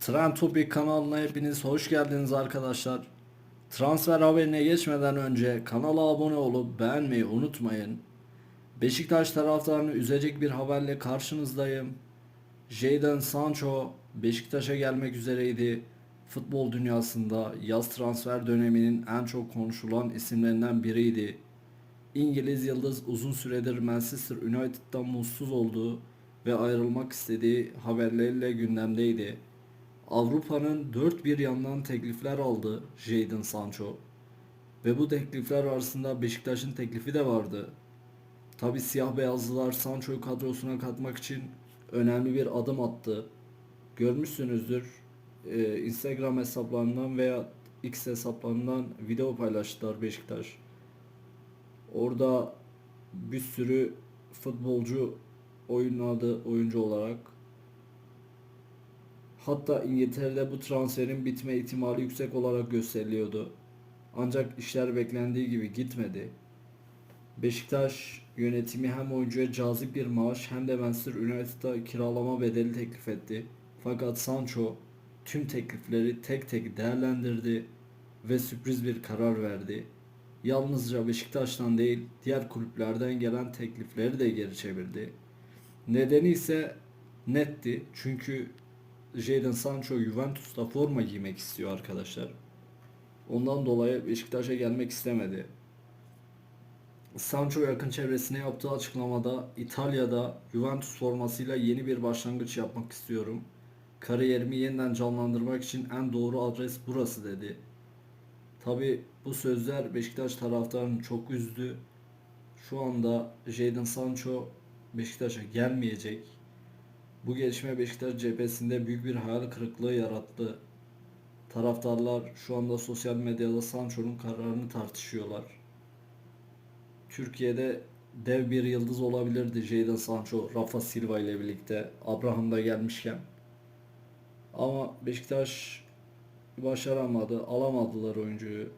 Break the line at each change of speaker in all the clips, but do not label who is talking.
Trend Topic kanalına hepiniz hoş geldiniz arkadaşlar. Transfer haberine geçmeden önce kanala abone olup beğenmeyi unutmayın. Beşiktaş taraftarını üzecek bir haberle karşınızdayım. Jadon Sancho Beşiktaş'a gelmek üzereydi. Futbol dünyasında yaz transfer döneminin en çok konuşulan isimlerinden biriydi. İngiliz yıldız uzun süredir Manchester United'dan mutsuz olduğu ve ayrılmak istediği haberleriyle gündemdeydi. Avrupa'nın dört bir yandan teklifler aldı Jadon Sancho. Ve bu teklifler arasında Beşiktaş'ın teklifi de vardı. Tabi siyah beyazlılar Sancho'yu kadrosuna katmak için önemli bir adım attı. Görmüşsünüzdür. Ee, Instagram hesaplarından veya X hesaplarından video paylaştılar Beşiktaş. Orada bir sürü futbolcu oynadı oyuncu olarak. Hatta İngiltere'de bu transferin bitme ihtimali yüksek olarak gösteriliyordu. Ancak işler beklendiği gibi gitmedi. Beşiktaş yönetimi hem oyuncuya cazip bir maaş hem de Manchester United'a kiralama bedeli teklif etti. Fakat Sancho tüm teklifleri tek tek değerlendirdi ve sürpriz bir karar verdi. Yalnızca Beşiktaş'tan değil diğer kulüplerden gelen teklifleri de geri çevirdi. Nedeni ise netti. Çünkü Jadon Sancho Juventus'ta forma giymek istiyor arkadaşlar. Ondan dolayı Beşiktaş'a gelmek istemedi. Sancho yakın çevresine yaptığı açıklamada İtalya'da Juventus formasıyla yeni bir başlangıç yapmak istiyorum. Kariyerimi yeniden canlandırmak için en doğru adres burası dedi. Tabi bu sözler Beşiktaş taraftarını çok üzdü. Şu anda Jadon Sancho Beşiktaş'a gelmeyecek. Bu gelişme Beşiktaş cephesinde büyük bir hayal kırıklığı yarattı. Taraftarlar şu anda sosyal medyada Sancho'nun kararını tartışıyorlar. Türkiye'de dev bir yıldız olabilirdi Jadon Sancho, Rafa Silva ile birlikte. Abraham da gelmişken. Ama Beşiktaş başaramadı, alamadılar oyuncuyu.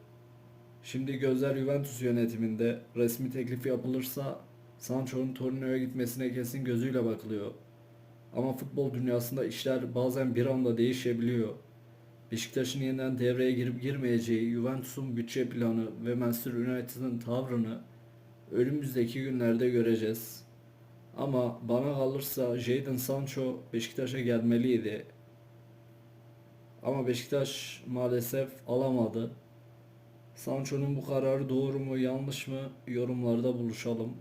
Şimdi gözler Juventus yönetiminde resmi teklif yapılırsa Sancho'nun Torino'ya gitmesine kesin gözüyle bakılıyor. Ama futbol dünyasında işler bazen bir anda değişebiliyor. Beşiktaş'ın yeniden devreye girip girmeyeceği, Juventus'un bütçe planı ve Manchester United'ın tavrını önümüzdeki günlerde göreceğiz. Ama bana kalırsa Jadon Sancho Beşiktaş'a gelmeliydi. Ama Beşiktaş maalesef alamadı. Sancho'nun bu kararı doğru mu yanlış mı yorumlarda buluşalım.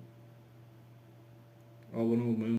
Abone olmayı